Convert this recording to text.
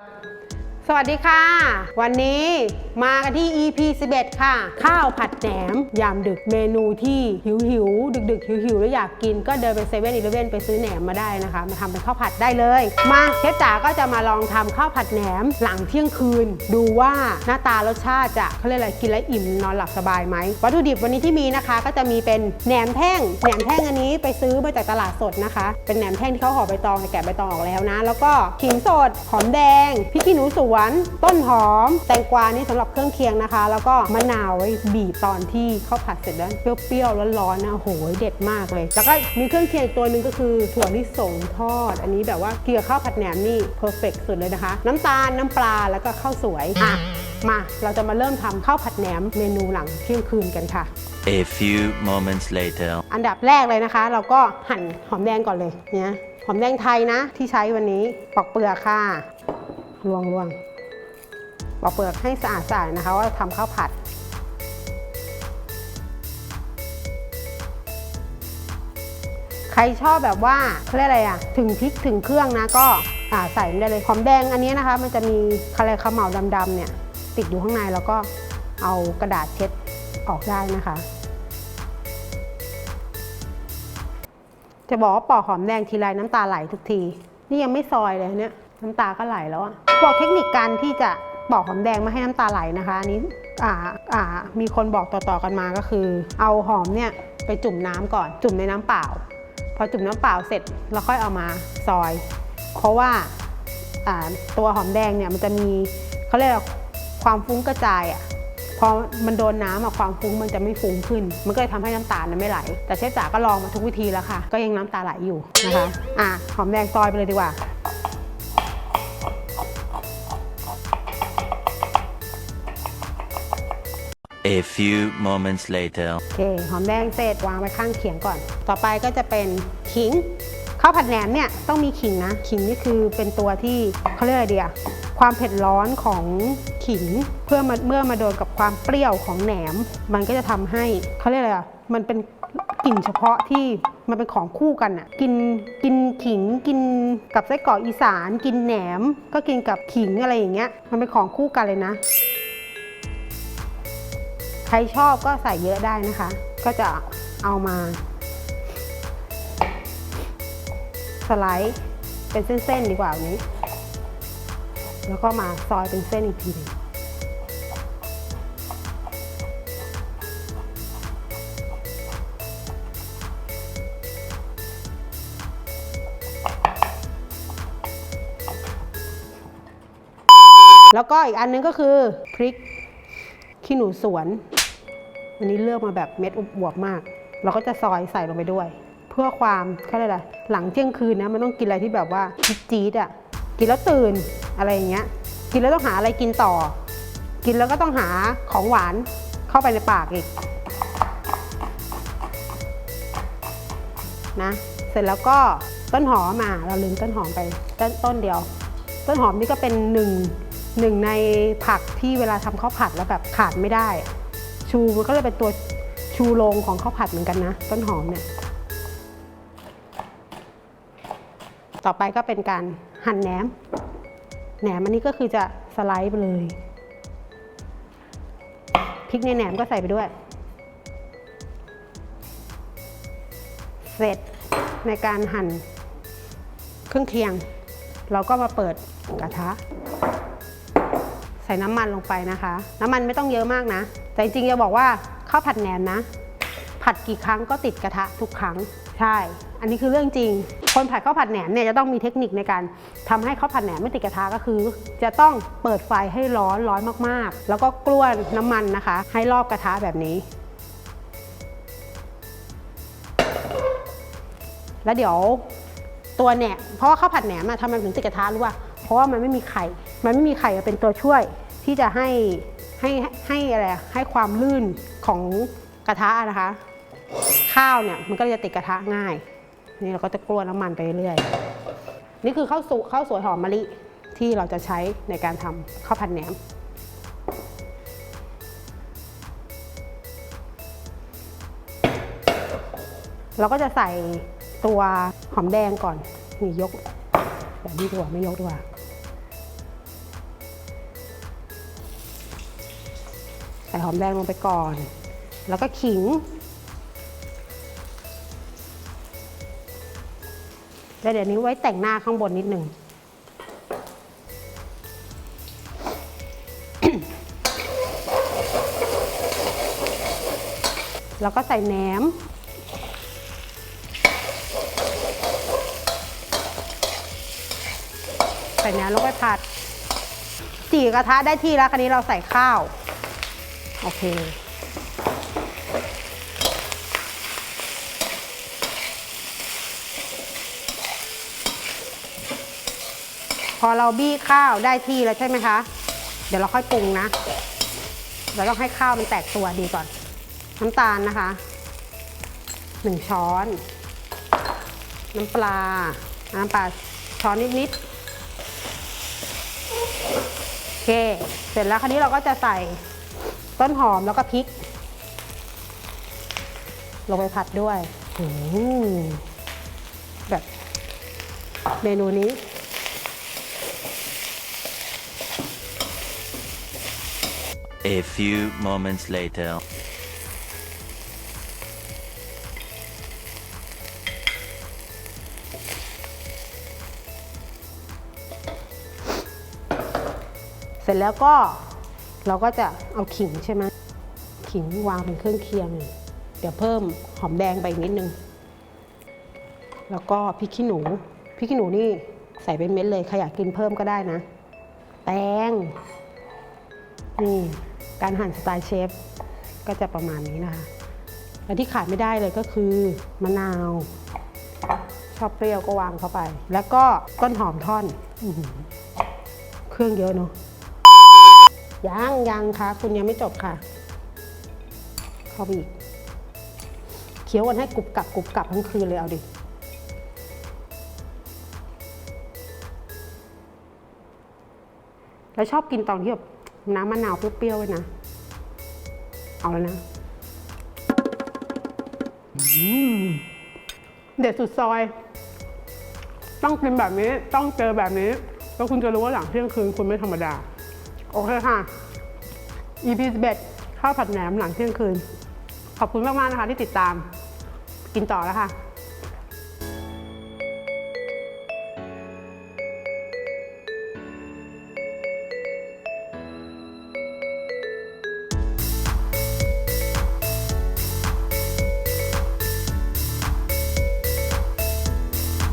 Thank you. สวัสดีค่ะ วันนี้มากันที่ EP 11 ค่ะ ข้าวผัดแหนม ยามดึกเมนูที่หิวหิวดึกดึกหิวหิวแล้วอยากกินก็เดินไปเซเว่นอีเลเว่นไปซื้อแหนมมาได้นะคะ มาทำเป็นข้าวผัดได้เลย มาเชฟจ๋าก็จะมาลองทำข้าวผัดแหนมหลังเที่ยงคืน ดูว่าหน้าตารสชาติจะเขาเรียกอะไรกินแล้วอิ่มนอนหลับสบายไหมวัตถุดิบวันนี้ที่มีนะคะ ก็จะมีเป็นแหนมแท่งแหนมแท่งอันนี้ไปซื้อมาจากตลาดสดนะคะ เป็นแหนมแท่งที่เขาห่อใบตองแต่แกะใบตองออกแล้วนะ แล้วก็ขิงสดหอมแดงพริกขี้หนูสวนต้นหอม แตงกวานี่สำหรับเครื่องเคียงนะคะ แล้วก็มะนาวไว้บีบตอนที่ข้าวผัดเสร็จแล้วเปรี้ยวๆร้อนๆนะโอ้โหเด็ดมากเลย แล้วก็มีเครื่องเคียงอีกตัวหนึ่งก็คือถั่วลิสงทอด อันนี้แบบว่าเกี่ยวข้าวผัดแหนมนี่เพอร์เฟกสุดเลยนะคะ น้ำตาลน้ำปลาแล้วก็ข้าวสวยอะมาเราจะมาเริ่มทำข้าวผัดแหนมเมนูหลังเที่ยงคืนกันค่ะ A few moments later. อันดับแรกเลยนะคะ เราก็หั่นหอมแดงก่อนเลยเนี่ยหอมแดงไทยนะที่ใช้วันนี้ปอกเปลือกค่ะลวงลวง ปอกเปลือกให้สะอาดสะอาดนะคะว่าทำข้าวผัด ใครชอบแบบว่าเขาเรียกอะไรอะถึงพริกถึงเครื่องนะก็ใส่ได้เลยหอมแดงอันนี้นะคะ มันจะมีอะไรขมเหลาดำๆเนี่ยติดอยู่ข้างในแล้วก็เอากระดาษเช็ดออกได้นะคะ จะบอกว่าปอกหอมแดงทีไรน้ำตาไหลทุกที นี่ยังไม่ซอยเลยเนี่ยน้ำตาก็ไหลแล้วอะบอกเทคนิคการที่จะ ปอกหอมแดงไม่ให้น้ำตาไหลนะคะอันนี้อ่าอ่ามีคนบอกต่อๆกันมาก็คือ เอาหอมเนี่ยไปจุ่มน้ำก่อนจุ่มในน้ำเปล่า พอจุ่มน้ำเปล่าเสร็จเราค่อยเอามาซอย เพราะว่าอ่าตัวหอมแดงเนี่ยมันจะมีเขาเรียกว่าความฟุ้งกระจายอะพอมันโดนน้ำอะความฟุ้งมันจะไม่ฟุ้งขึ้น มันก็เลยทำให้น้ำตาลนั้นไม่ไหล แต่เชฟจ๋าก็ลองมาทุกวิธีแล้วค่ะ ก็ยังน้ำตาไหลอยู่นะคะ อะหอมแดงซอยไปเลยดีกว่า A few moments later. โอเคหอมแดงเสร็จวางไว้ข้างเขียงก่อน ต่อไปก็จะเป็นขิงข้าวผัดแหนมเนี่ยต้องมีขิงนะขิงนี่คือเป็นตัวที่เขาเรียกอะไรเดียความเผ็ดร้อนของขิงเพื่อมาเมื่อมาโดนกับความเปรี้ยวของแหนม มันก็จะทำให้เขาเรียกอะไรอะมันเป็นกลิ่นเฉพาะที่มันเป็นของคู่กันอะกินกินขิงกินกับไส้กรอกอีสาน กินแหนม ก็กินกับขิงอะไรอย่างเงี้ยมันเป็นของคู่กันเลยนะ ใครชอบก็ใส่เยอะได้นะคะ ก็จะเอามา สไลด์เป็นเส้นๆดีกว่านี้ แล้วก็มาซอยเป็นเส้นอีกทีหนึงแล้วก็อีกอันนึงก็คือพริกขี้หนูสวน อันนี้เลือกมาแบบเม็ดอวบๆมาก เราก็จะซอยใส่ลงไปด้วย เพื่อความเขาเรียกอะไรหลังเที่ยงคืนนะมันต้องกินอะไรที่แบบว่าจี๊ดอะกินแล้วตื่นอะไรอย่างเงี้ย กินแล้วต้องหาอะไรกินต่อ กินแล้วก็ต้องหาของหวานเข้าไปในปากอีกนะเสร็จแล้วก็ต้นหอมมาเราลืมต้นหอมไปต้นต้นเดียว ต้นหอมนี่ก็เป็นหนึ่งหนึ่งในผักที่เวลาทำข้าวผัดแล้วแบบขาดไม่ได้ ชูมันก็เลยเป็นตัวชูโรงของข้าวผัดเหมือนกันนะ ต้นหอมเนี่ย ต่อไปก็เป็นการหั่นแหนม แหนมอันนี้ก็คือจะสไลด์ไปเลยพริกในแหนมก็ใส่ไปด้วย เสร็จในการหั่นเครื่องเคียง เราก็มาเปิดกระทะ ใส่น้ำมันลงไปนะคะ น้ำมันไม่ต้องเยอะมากนะ แต่จริงๆจะบอกว่าข้าวผัดแหนมนะ ผัดกี่ครั้งก็ติดกระทะทุกครั้งใช่ อันนี้คือเรื่องจริง คนผัดข้าวผัดแหนมเนี่ยจะต้องมีเทคนิคในการทำให้ข้าวผัดแหนมไม่ติดกระทะก็คือ จะต้องเปิดไฟให้ร้อนร้อนมากๆ แล้วก็กล้วนน้ำมันนะคะ ให้รอบกระทะแบบนี้ แล้วเดี๋ยวตัวแหนมเพราะว่าข้าวผัดแหนมอะทำไมถึงติดกระทะรู้ป่ะเพราะว่ามันไม่มีไข่ มันไม่มีไข่เป็นตัวช่วยที่จะให้ ให้ให้อะไรให้ความลื่นของกระทะนะคะ ข้าวเนี่ยมันก็จะติดกระทะง่าย นี่เราก็จะกลัวน้ำมันไปเรื่อยนี่คือข้าวสุข้าวสวยหอมมะลิที่เราจะใช้ในการทำข้าวผัดแหนมเราก็จะใส่ตัวหอมแดงก่อนนี่ยกแบบนี้ดีกว่าไม่ยกดีกว่า หอมแดงลงไปก่อน แล้วก็ขิง แล้วเดี๋ยวนี้ไว้แต่งหน้าข้างบนนิดหนึ่งแล้วก็ใส่แหนม ใส่แหนมลงไปผัดจีกระทะได้ที่แล้วคันนี้เราใส่ข้าว โอเค พอเราบี้ข้าวได้ที่แล้วใช่ไหมคะ เดี๋ยวเราค่อยปรุงนะ เราต้องให้ข้าวมันแตกตัวดีก่อน น้ำตาลนะคะหนึ่งช้อน น้ำปลา น้ำปลาช้อนนิดๆโอเค เสร็จแล้วคราวนี้เราก็จะใส่ ต้นหอมแล้วก็พริก ลงไปผัดด้วยอืมแบบเมนูนี้ A few moments later. เสร็จแล้วก็ เราก็จะเอาขิงใช่ไหมขิงวางเป็นเครื่องเคียง เดี๋ยวเพิ่มหอมแดงไปนิดนึง แล้วก็พริกขี้หนูพริกขี้หนูนี่ใส่เป็นเม็ดเลยใครอยากกินเพิ่มก็ได้นะ แตงนี่การหั่นสไตล์เชฟก็จะประมาณนี้นะคะและที่ขาดไม่ได้เลยก็คือมะนาว ชอบเปรี้ยวก็วางเข้าไป แล้วก็ต้นหอมท่อนอเครื่องเยอะเนาะ ยังยังค่ะคุณยังไม่จบค่ะ เข้าไปอีกเคี้ยวกันให้กรุบกรับกรุบกรับทั้งคืนเลยเอาดิแล้วชอบกินตอนที่แบบน้ำมะนาวเปรี้ยวๆไว้นะ เอาแล้วนะเด็ดสุดซอย ต้องกินแบบนี้ต้องเจอแบบนี้ แล้วคุณจะรู้ว่าหลังเที่ยงคืนคุณไม่ธรรมดา โอเคค่ะ EP 11ข้าวผัดแหนมหลังเที่ยงคืน ขอบคุณมาก ๆ นะคะที่ติดตาม กินต่อแล้วค่ะ